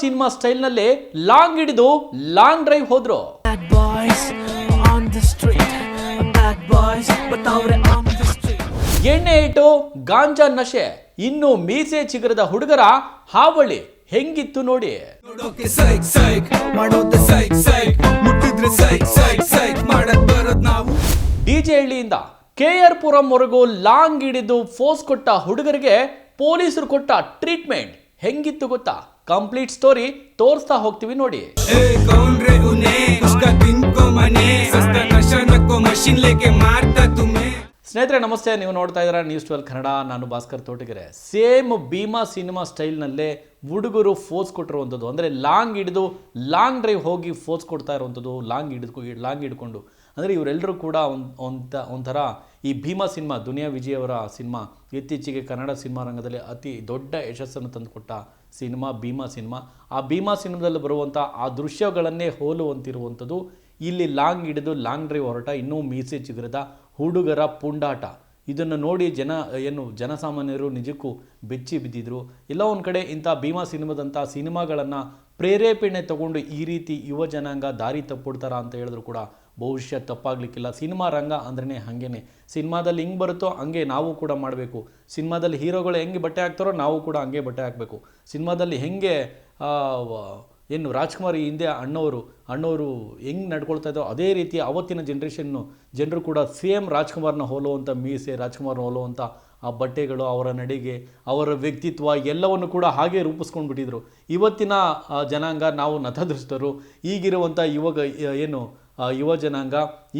Cinema ಸ್ಟೈಲ್ನಲ್ಲೇ long ಹಿಡಿದು long drive ಹೋದ್ರು. ಎಣ್ಣೆ ಇಟ್ಟು ಗಾಂಜಾ ನಶೆ. ಇನ್ನು ಮೀಸೆ ಚಿಗುರದ ಹುಡುಗರ ಹಾವಳಿ ಹೆಂಗಿತ್ತು ನೋಡಿ. ಡಿಜೆ ಹಳ್ಳಿಯಿಂದ ಕೆ ಆರ್ ಪುರಂವರೆಗೂ ಲಾಂಗ್ ಹಿಡಿದು ಫೋರ್ಸ್ ಕೊಟ್ಟ ಹುಡುಗರಿಗೆ ಪೊಲೀಸರು ಕೊಟ್ಟ ಟ್ರೀಟ್ಮೆಂಟ್ ಹೆಂಗಿತ್ತು ಗೊತ್ತಾ? ಕಂಪ್ಲೀಟ್ ಸ್ಟೋರಿ ತೋರಿಸ್ತಾ ಹೋಗ್ತೀವಿ ನೋಡಿ. ಸ್ನೇಹಿತರೆ ನಮಸ್ತೆ. ನೀವು ನೋಡ್ತಾ ಇದ್ದೀರಾ ನ್ಯೂಸ್ ಟ್ವೆಲ್ ಕನ್ನಡ. ನಾನು ಭಾಸ್ಕರ್ ತೋಟಗೆರೆ. ಸೇಮ್ ಭೀಮಾ ಸಿನಿಮಾ ಸ್ಟೈಲ್ನಲ್ಲೇ ಹುಡುಗರು ಫೋರ್ಸ್ ಕೊಟ್ಟಿರುವಂಥದ್ದು. ಅಂದರೆ ಲಾಂಗ್ ಹಿಡಿದು ಲಾಂಗ್ ಡ್ರೈವ್ ಹೋಗಿ ಫೋರ್ಸ್ ಕೊಡ್ತಾ ಇರುವಂಥದ್ದು. ಲಾಂಗ್ ಹಿಡಿದು ಲಾಂಗ್ ಹಿಡ್ಕೊಂಡು ಅಂದರೆ ಇವರೆಲ್ಲರೂ ಕೂಡ ಒಂದು ಒಂಥ ಒಂಥರ ಈ ಭೀಮಾ ಸಿನಿಮಾ, ದುನಿಯಾ ವಿಜಯ್ ಅವರ ಸಿನಿಮಾ, ಇತ್ತೀಚೆಗೆ ಕನ್ನಡ ಸಿನಿಮಾ ರಂಗದಲ್ಲಿ ಅತಿ ದೊಡ್ಡ ಯಶಸ್ಸನ್ನು ತಂದುಕೊಟ್ಟ ಸಿನಿಮಾ, ಭೀಮಾ ಸಿನಿಮಾ. ಆ ಭೀಮಾ ಸಿನಿಮಾದಲ್ಲಿ ಬರುವಂಥ ಆ ದೃಶ್ಯಗಳನ್ನೇ ಹೋಲುವಂತಿರುವಂಥದ್ದು ಇಲ್ಲಿ ಲಾಂಗ್ ಹಿಡಿದು ಲಾಂಗ್ ಡ್ರೈವ್ ಹೊರಟ, ಇನ್ನೂ ಮೀಸೆ ಚಿಗುರದ ಹುಡುಗರ ಪುಂಡಾಟ. ಇದನ್ನು ನೋಡಿ ಜನ, ಏನು ಜನಸಾಮಾನ್ಯರು ನಿಜಕ್ಕೂ ಬೆಚ್ಚಿ ಬಿದ್ದಿದ್ರು. ಎಲ್ಲ ಒಂದು ಕಡೆ ಇಂಥ ಭೀಮಾ ಸಿನಿಮಾದಂಥ ಸಿನಿಮಾಗಳನ್ನು ಪ್ರೇರೇಪಣೆ ತಗೊಂಡು ಈ ರೀತಿ ಯುವ ಜನಾಂಗ ದಾರಿ ತಪ್ಪಿಡ್ತಾರ ಅಂತ ಹೇಳಿದ್ರು ಕೂಡ ಬಹುಶಃ ತಪ್ಪಾಗಲಿಕ್ಕಿಲ್ಲ. ಸಿನಿಮಾ ರಂಗ ಅಂದ್ರೇ ಹಾಗೇನೆ. ಸಿನಿಮಾದಲ್ಲಿ ಹಿಂಗೆ ಬರುತ್ತೋ ಹಂಗೆ ನಾವು ಕೂಡ ಮಾಡಬೇಕು. ಸಿನಿಮಾದಲ್ಲಿ ಹೀರೋಗಳು ಹೆಂಗೆ ಬಟ್ಟೆ ಹಾಕ್ತಾರೋ ನಾವು ಕೂಡ ಹಂಗೆ ಬಟ್ಟೆ ಹಾಕಬೇಕು. ಸಿನಿಮಾದಲ್ಲಿ ಹೆಂಗೆ ಏನು ರಾಜ್ಕುಮಾರ್ ಹಿಂದೆ ಅಣ್ಣವರು ಅಣ್ಣವರು ಹೆಂಗೆ ನಡ್ಕೊಳ್ತಾ ಇದ್ದೋ ಅದೇ ರೀತಿ ಅವತ್ತಿನ ಜನ್ರೇಷನ್ನು ಜನರು ಕೂಡ ಸೇಮ್ ರಾಜ್ಕುಮಾರ್ನ ಹೋಲುವಂಥ ಮೀಸೆ, ರಾಜ್ಕುಮಾರ್ನ ಹೋಲುವಂಥ ಆ ಬಟ್ಟೆಗಳು, ಅವರ ನಡಿಗೆ, ಅವರ ವ್ಯಕ್ತಿತ್ವ ಎಲ್ಲವನ್ನು ಕೂಡ ಹಾಗೆ ರೂಪಿಸ್ಕೊಂಡು ಬಿಟ್ಟಿದ್ರು ಇವತ್ತಿನ ಜನಾಂಗ ನಾವು ನತದೃಷ್ಟರು. ಈಗಿರುವಂಥ ಯುವಕ ಏನು ಯುವ ಜನಾಂಗ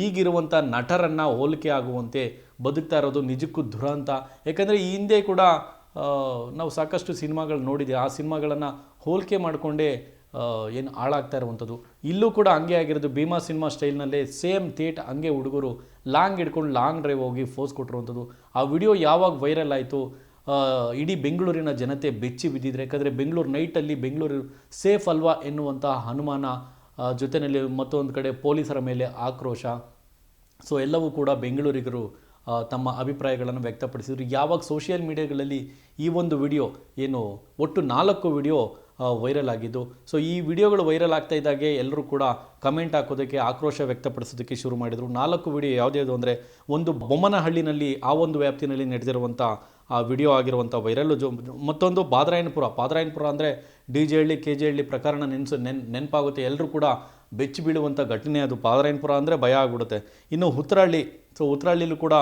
ಈಗಿರುವಂಥ ನಟರನ್ನು ಹೋಲಿಕೆ ಆಗುವಂತೆ ಬದುಕ್ತಾ ಇರೋದು ನಿಜಕ್ಕೂ ದುರಂತ. ಯಾಕಂದರೆ ಈ ಹಿಂದೆ ಕೂಡ ನಾವು ಸಾಕಷ್ಟು ಸಿನಿಮಾಗಳು ನೋಡಿದೆ ಆ ಸಿನಿಮಾಗಳನ್ನು ಹೋಲಿಕೆ ಮಾಡಿಕೊಂಡೇ ಏನು ಹಾಳಾಗ್ತಾ ಇರುವಂಥದ್ದು. ಇಲ್ಲೂ ಕೂಡ ಹಂಗೆ ಆಗಿರೋದು. ಭೀಮಾ ಸಿನಿಮಾ ಸ್ಟೈಲ್ನಲ್ಲೇ ಸೇಮ್ ಥಿಯೇಟ್ ಹಂಗೆ ಹುಡುಗರು ಲಾಂಗ್ ಹಿಡ್ಕೊಂಡು ಲಾಂಗ್ ಡ್ರೈವ್ ಹೋಗಿ ಫೋಸ್ ಕೊಟ್ಟಿರುವಂಥದ್ದು. ಆ ವಿಡಿಯೋ ಯಾವಾಗ ವೈರಲ್ ಆಯಿತು? ಇಡೀ ಬೆಂಗಳೂರಿನ ಜನತೆ ಬೆಚ್ಚಿ ಬಿದ್ದಿದ್ರೆ, ಯಾಕಂದರೆ ಬೆಂಗಳೂರು ನೈಟಲ್ಲಿ ಬೆಂಗಳೂರು ಸೇಫ್ ಅಲ್ವಾ ಎನ್ನುವಂಥ ಅನುಮಾನ ಜೊತೆಯಲ್ಲಿ ಮತ್ತೊಂದು ಕಡೆ ಪೊಲೀಸರ ಮೇಲೆ ಆಕ್ರೋಶ. ಸೊ ಎಲ್ಲವೂ ಕೂಡ ಬೆಂಗಳೂರಿಗರು ತಮ್ಮ ಅಭಿಪ್ರಾಯಗಳನ್ನು ವ್ಯಕ್ತಪಡಿಸಿದರು. ಯಾವಾಗ ಸೋಷಿಯಲ್ ಮೀಡಿಯಾಗಳಲ್ಲಿ ಈ ಒಂದು ವಿಡಿಯೋ ಏನು, ಒಟ್ಟು ನಾಲ್ಕು ವಿಡಿಯೋ ವೈರಲ್ ಆಗಿದ್ದು ಸೊ ಈ ವಿಡಿಯೋಗಳು ವೈರಲ್ ಆಗ್ತಾ ಇದ್ದಾಗೆ ಎಲ್ಲರೂ ಕೂಡ ಕಮೆಂಟ್ ಹಾಕೋದಕ್ಕೆ ಆಕ್ರೋಶ ವ್ಯಕ್ತಪಡಿಸೋದಕ್ಕೆ ಶುರು ಮಾಡಿದರು. ನಾಲ್ಕು ವಿಡಿಯೋ ಯಾವುದ್ಯಾವುದು ಅಂದರೆ, ಒಂದು ಬೊಮ್ಮನಹಳ್ಳಿನಲ್ಲಿ, ಆ ಒಂದು ವ್ಯಾಪ್ತಿನಲ್ಲಿ ನಡೆದಿರುವಂಥ ಆ ವಿಡಿಯೋ ಆಗಿರುವಂಥ ವೈರಲ್ಲು ಜೊ, ಮತ್ತೊಂದು ಬಾದರಾಯನಪುರ. ಬಾದರಾಯನಪುರ ಅಂದರೆ D J Halli, K J Halli ಪ್ರಕರಣ ನೆನೆಸು, ನೆನ್, ನೆನಪಾಗುತ್ತೆ. ಎಲ್ಲರೂ ಕೂಡ ಬೆಚ್ಚಿ ಬೀಳುವಂಥ ಘಟನೆ ಅದು. ಬಾದರಾಯನಪುರ ಅಂದರೆ ಭಯ ಆಗ್ಬಿಡುತ್ತೆ. ಇನ್ನು ಉತ್ತರಹಳ್ಳಿ, ಸೊ ಉತ್ತರಹಳ್ಳಿಲೂ ಕೂಡ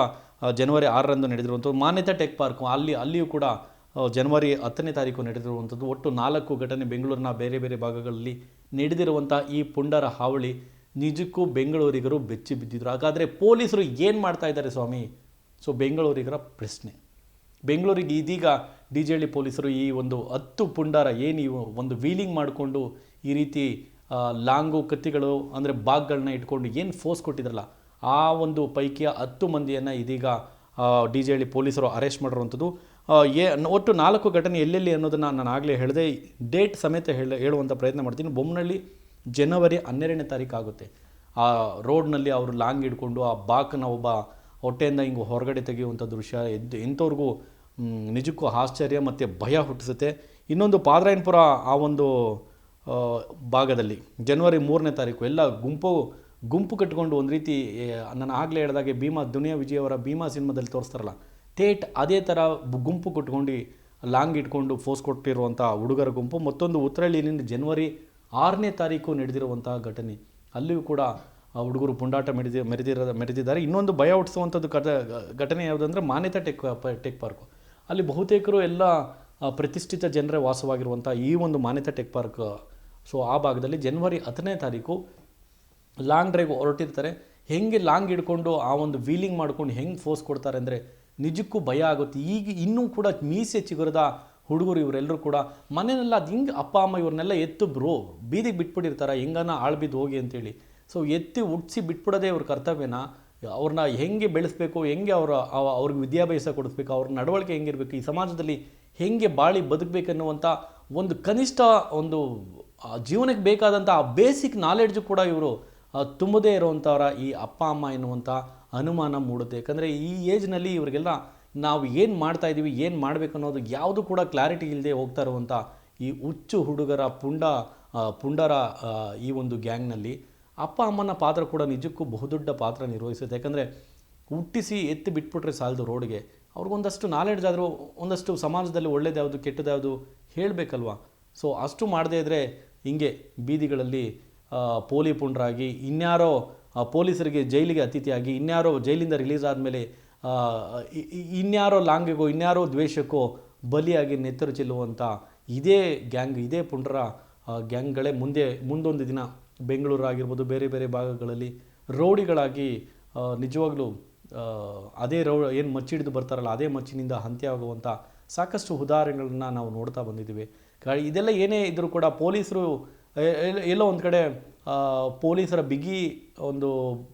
ಜನವರಿ ಆರರಂದು ನಡೆದಿರುವಂಥದ್ದು. ಮಾನ್ಯತೆ ಟೆಕ್ ಪಾರ್ಕು, ಅಲ್ಲಿ, ಅಲ್ಲಿಯೂ ಕೂಡ ಜನವರಿ ಹತ್ತನೇ ತಾರೀಕು ನಡೆದಿರುವಂಥದ್ದು. ಒಟ್ಟು ನಾಲ್ಕು ಘಟನೆ ಬೆಂಗಳೂರಿನ ಬೇರೆ ಬೇರೆ ಭಾಗಗಳಲ್ಲಿ ನಡೆದಿರುವಂಥ ಈ ಪುಂಡರ ಹಾವಳಿ ನಿಜಕ್ಕೂ ಬೆಂಗಳೂರಿಗರು ಬೆಚ್ಚಿ ಬಿದ್ದಿದ್ರು. ಹಾಗಾದರೆ ಪೊಲೀಸರು ಏನು ಮಾಡ್ತಾ ಇದ್ದಾರೆ ಸ್ವಾಮಿ? ಸೊ ಬೆಂಗಳೂರಿಗರ ಪ್ರಶ್ನೆ. ಬೆಂಗಳೂರಿಗೆ ಇದೀಗ ಡಿ ಜೆ ಹಳ್ಳಿ ಪೊಲೀಸರು ಈ ಒಂದು ಹತ್ತು ಪುಂಡಾರ ಏನು ಒಂದು ವೀಲಿಂಗ್ ಮಾಡಿಕೊಂಡು ಈ ರೀತಿ ಲಾಂಗು ಕತ್ತಿಗಳು ಅಂದರೆ ಬಾಗ್ಗಳನ್ನ ಇಟ್ಕೊಂಡು ಏನು ಫೋರ್ಸ್ ಕೊಟ್ಟಿದ್ರಲ್ಲ, ಆ ಒಂದು ಪೈಕಿಯ ಹತ್ತು ಮಂದಿಯನ್ನು ಇದೀಗ ಡಿ ಜೆ ಹಳ್ಳಿ ಪೊಲೀಸರು ಅರೆಸ್ಟ್ ಮಾಡಿರುವಂಥದ್ದು. ಏ, ಒಟ್ಟು ನಾಲ್ಕು ಘಟನೆ ಎಲ್ಲೆಲ್ಲಿ ಅನ್ನೋದನ್ನು ನಾನು ಆಗಲೇ ಹೇಳಿದೆ. ಡೇಟ್ ಸಮೇತ ಹೇಳಿ ಹೇಳುವಂಥ ಪ್ರಯತ್ನ ಮಾಡ್ತೀನಿ. ಬೊಮ್ಮನಹಳ್ಳಿ ಜನವರಿ ಹನ್ನೆರಡನೇ ತಾರೀಕು ಆಗುತ್ತೆ. ಆ ರೋಡ್ನಲ್ಲಿ ಅವರು ಲಾಂಗ್ ಹಿಡ್ಕೊಂಡು ಆ ಬಾಕ್ನ ಒಬ್ಬ ಹೊಟ್ಟೆಯಿಂದ ಹಿಂಗೆ ಹೊರಗಡೆ ತೆಗೆಯುವಂಥ ದೃಶ್ಯ ಎದ್ದು ಎಂಥವ್ರಿಗೂ ನಿಜಕ್ಕೂ ಆಶ್ಚರ್ಯ ಮತ್ತು ಭಯ ಹುಟ್ಟಿಸುತ್ತೆ. ಇನ್ನೊಂದು ಪಾದರಾಯನಪುರ ಆ ಒಂದು ಭಾಗದಲ್ಲಿ ಜನವರಿ ಮೂರನೇ ತಾರೀಕು ಎಲ್ಲ ಗುಂಪು ಗುಂಪು ಕಟ್ಕೊಂಡು ಒಂದು ರೀತಿ ನಾನು ಆಗಲೇ ಹೇಳಿದಾಗೆ ಭೀಮಾ ದುನಿಯಾ ವಿಜಯ್ ಅವರ ಭೀಮಾ ಸಿನಿಮಾದಲ್ಲಿ ತೋರಿಸ್ತಾರಲ್ಲ, ಥೇಟ್ ಅದೇ ಥರ ಗುಂಪು ಕಟ್ಕೊಂಡು ಲಾಂಗ್ ಇಟ್ಕೊಂಡು ಫೋಸ್ ಕೊಟ್ಟಿರುವಂಥ ಹುಡುಗರ ಗುಂಪು. ಮತ್ತೊಂದು ಉತ್ತರಳ್ಳಿಯಲ್ಲಿ ಜನವರಿ ಆರನೇ ತಾರೀಕು ನಡೆದಿರುವಂತಹ ಘಟನೆ. ಅಲ್ಲಿಯೂ ಕೂಡ ಹುಡುಗರು ಪುಂಡಾಟ ಮೆರೆದಿ ಮೆರೆದಿರೋ ಮೆರೆದಿದ್ದಾರೆ. ಇನ್ನೊಂದು ಭಯ ಹುಟ್ಟಿಸುವಂಥದ್ದು ಕಟ ಘಟನೆ ಯಾವುದಂದ್ರೆ ಮಾನ್ಯತಾ ಟೆಕ್ ಟೆಕ್ ಪಾರ್ಕು. ಅಲ್ಲಿ ಬಹುತೇಕರು ಎಲ್ಲ ಪ್ರತಿಷ್ಠಿತ ಜನರೇ ವಾಸವಾಗಿರುವಂಥ ಈ ಒಂದು ಮಾನ್ಯತಾ ಟೆಕ್ ಪಾರ್ಕ್. ಸೊ, ಆ ಭಾಗದಲ್ಲಿ ಜನವರಿ ಹತ್ತನೇ ತಾರೀಕು ಲಾಂಗ್ ಡ್ರೈವ್ ಹೊರಟಿರ್ತಾರೆ. ಹೆಂಗೆ ಲಾಂಗ್ ಹಿಡ್ಕೊಂಡು ಆ ಒಂದು ವೀಲಿಂಗ್ ಮಾಡ್ಕೊಂಡು ಹೆಂಗೆ ಫೋರ್ಸ್ ಕೊಡ್ತಾರೆ ಅಂದರೆ ನಿಜಕ್ಕೂ ಭಯ ಆಗುತ್ತೆ. ಈಗ ಇನ್ನೂ ಕೂಡ ಮೀಸೆ ಚಿಗುರದ ಹುಡುಗರು ಇವರೆಲ್ಲರೂ ಕೂಡ ಮನೆಯಲ್ಲ ಅದು ಹಿಂಗೆ ಅಪ್ಪ, ಅಮ್ಮ ಇವ್ರನ್ನೆಲ್ಲ ಎತ್ತು ಬ್ರೋ, ಬೀದಿಗೆ ಬಿಟ್ಬಿಟ್ಟಿರ್ತಾರೆ. ಹೆಂಗನ ಆಳ್ಬಿದ್ದು ಹೋಗಿ ಅಂತೇಳಿ. ಸೊ ಎತ್ತಿ ಹುಟ್ಟಿಸಿ ಬಿಟ್ಬಿಡೋದೇ ಅವ್ರ ಕರ್ತವ್ಯನ? ಅವ್ರನ್ನ ಹೆಂಗೆ ಬೆಳೆಸಬೇಕು, ಹೆಂಗೆ ಅವರ, ಅವ- ಅವ್ರಿಗೆ ವಿದ್ಯಾಭ್ಯಾಸ ಕೊಡಿಸ್ಬೇಕು, ಅವ್ರ ನಡವಳಿಕೆ ಹೆಂಗಿರಬೇಕು, ಈ ಸಮಾಜದಲ್ಲಿ ಹೆಂಗೆ ಬಾಳಿ ಬದುಕಬೇಕನ್ನುವಂಥ ಒಂದು ಕನಿಷ್ಠ ಒಂದು ಜೀವನಕ್ಕೆ ಬೇಕಾದಂಥ ಆ ಬೇಸಿಕ್ ನಾಲೆಡ್ಜು ಕೂಡ ಇವರು ತುಂಬದೇ ಇರುವಂಥವರ ಈ ಅಪ್ಪ, ಅಮ್ಮ ಎನ್ನುವಂಥ ಅನುಮಾನ ಮೂಡುತ್ತೆ. ಯಾಕಂದರೆ ಈ ಏಜ್ನಲ್ಲಿ ಇವರಿಗೆಲ್ಲ ನಾವು ಏನು ಮಾಡ್ತಾ ಇದ್ದೀವಿ ಏನು ಮಾಡಬೇಕು ಅನ್ನೋದು ಯಾವುದು ಕೂಡ ಕ್ಲಾರಿಟಿ ಇಲ್ಲದೆ ಹೋಗ್ತಾ ಇರುವಂಥ ಈ ಹುಚ್ಚು ಹುಡುಗರ ಪುಂಡ ಪುಂಡರ ಈ ಒಂದು ಗ್ಯಾಂಗ್ನಲ್ಲಿ ಅಪ್ಪ ಅಮ್ಮನ ಪಾತ್ರ ಕೂಡ ನಿಜಕ್ಕೂ ಬಹುದೊಡ್ಡ ಪಾತ್ರ ನಿರ್ವಹಿಸುತ್ತೆ. ಯಾಕಂದರೆ ಹುಟ್ಟಿಸಿ ಎತ್ತಿ ಬಿಟ್ಬಿಟ್ರೆ ಸಾಲದು ರೋಡ್ಗೆ. ಅವ್ರಿಗೊಂದಷ್ಟು ನಾಲೆಡ್ಜ್ ಆದರೂ ಒಂದಷ್ಟು ಸಮಾಜದಲ್ಲಿ ಒಳ್ಳೇದು ಯಾವುದು ಹೇಳಬೇಕಲ್ವ? ಸೊ ಅಷ್ಟು ಮಾಡದೇ ಇದ್ದರೆ ಹಿಂಗೆ ಬೀದಿಗಳಲ್ಲಿ ಪೋಲಿ ಪುಂಡ್ರಾಗಿ, ಇನ್ಯಾರೋ ಪೊಲೀಸರಿಗೆ ಜೈಲಿಗೆ ಅತಿಥಿಯಾಗಿ, ಇನ್ಯಾರೋ ಜೈಲಿಂದ ರಿಲೀಸ್ ಆದಮೇಲೆ ಇನ್ಯಾರೋ ಲಾಂಗಿಗೋ, ಇನ್ಯಾರೋ ದ್ವೇಷಕ್ಕೋ ಬಲಿಯಾಗಿ ನೆತ್ತರು ಚೆಲ್ಲುವಂಥ ಇದೇ ಗ್ಯಾಂಗ್ ಇದೇ ಪುಂಡ್ರ ಗ್ಯಾಂಗ್ಗಳೇ ಮುಂದೆ, ಮುಂದೊಂದು ದಿನ ಬೆಂಗಳೂರು ಆಗಿರ್ಬೋದು ಬೇರೆ ಬೇರೆ ಭಾಗಗಳಲ್ಲಿ ರೌಡಿಗಳಾಗಿ ನಿಜವಾಗಲೂ ಅದೇ ರೌ, ಏನು ಮಚ್ಚಿಡಿದು ಬರ್ತಾರಲ್ಲ, ಅದೇ ಮಚ್ಚಿನಿಂದ ಅಂತ್ಯ ಆಗುವಂಥ ಸಾಕಷ್ಟು ಉದಾಹರಣೆಗಳನ್ನ ನಾವು ನೋಡ್ತಾ ಬಂದಿದ್ದೀವಿ. ಇದೆಲ್ಲ ಏನೇ ಇದ್ದರೂ ಕೂಡ ಪೊಲೀಸರು ಎಲ್ಲೋ ಒಂದು ಕಡೆ ಪೊಲೀಸರ ಬಿಗಿ ಒಂದು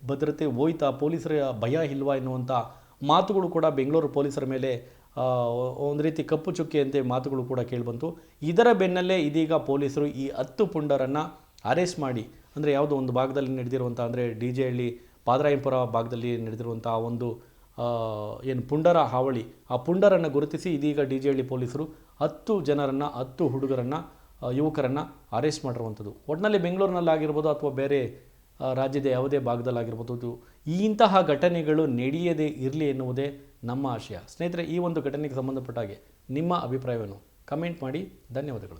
ಭದ್ರತೆ ಹೋಯ್ತಾ, ಪೊಲೀಸರ ಭಯ ಇಲ್ವಾ ಎನ್ನುವಂಥ ಮಾತುಗಳು ಕೂಡ ಬೆಂಗಳೂರು ಪೊಲೀಸರ ಮೇಲೆ ಒಂದು ರೀತಿ ಕಪ್ಪು ಚುಕ್ಕಿಯಂತೆ ಮಾತುಗಳು ಕೂಡ ಕೇಳಿಬಂತು. ಇದರ ಬೆನ್ನಲ್ಲೇ ಇದೀಗ ಪೊಲೀಸರು ಈ ಹತ್ತು ಪುಂಡರನ್ನು ಅರೆಸ್ಟ್ ಮಾಡಿ. ಅಂದರೆ ಯಾವುದೋ ಒಂದು ಭಾಗದಲ್ಲಿ ನಡೆದಿರುವಂಥ ಅಂದರೆ ಡಿ ಜೆ ಹಳ್ಳಿ ಪಾದರಾಯಂಪುರ ಭಾಗದಲ್ಲಿ ನಡೆದಿರುವಂಥ ಒಂದು ಏನು ಪುಂಡರ ಹಾವಳಿ, ಆ ಪುಂಡರನ್ನು ಗುರುತಿಸಿ ಇದೀಗ ಡಿ ಜೆ ಹಳ್ಳಿ ಪೊಲೀಸರು ಹತ್ತು ಜನರನ್ನು, ಹತ್ತು ಹುಡುಗರನ್ನು ಯುವಕರನ್ನು ಅರೆಸ್ಟ್ ಮಾಡಿರುವಂಥದ್ದು. ಒಟ್ಟಿನಲ್ಲಿ ಬೆಂಗಳೂರಿನಲ್ಲಾಗಿರ್ಬೋದು ಅಥವಾ ಬೇರೆ ರಾಜ್ಯದ ಯಾವುದೇ ಭಾಗದಲ್ಲಾಗಿರ್ಬೋದು ಇಂತಹ ಘಟನೆಗಳು ನಡೆಯದೇ ಇರಲಿ ಎನ್ನುವುದೇ ನಮ್ಮ ಆಶಯ. ಸ್ನೇಹಿತರೆ, ಈ ಒಂದು ಘಟನೆಗೆ ಸಂಬಂಧಪಟ್ಟ ಹಾಗೆ ನಿಮ್ಮ ಅಭಿಪ್ರಾಯವನ್ನು ಕಮೆಂಟ್ ಮಾಡಿ. ಧನ್ಯವಾದಗಳು.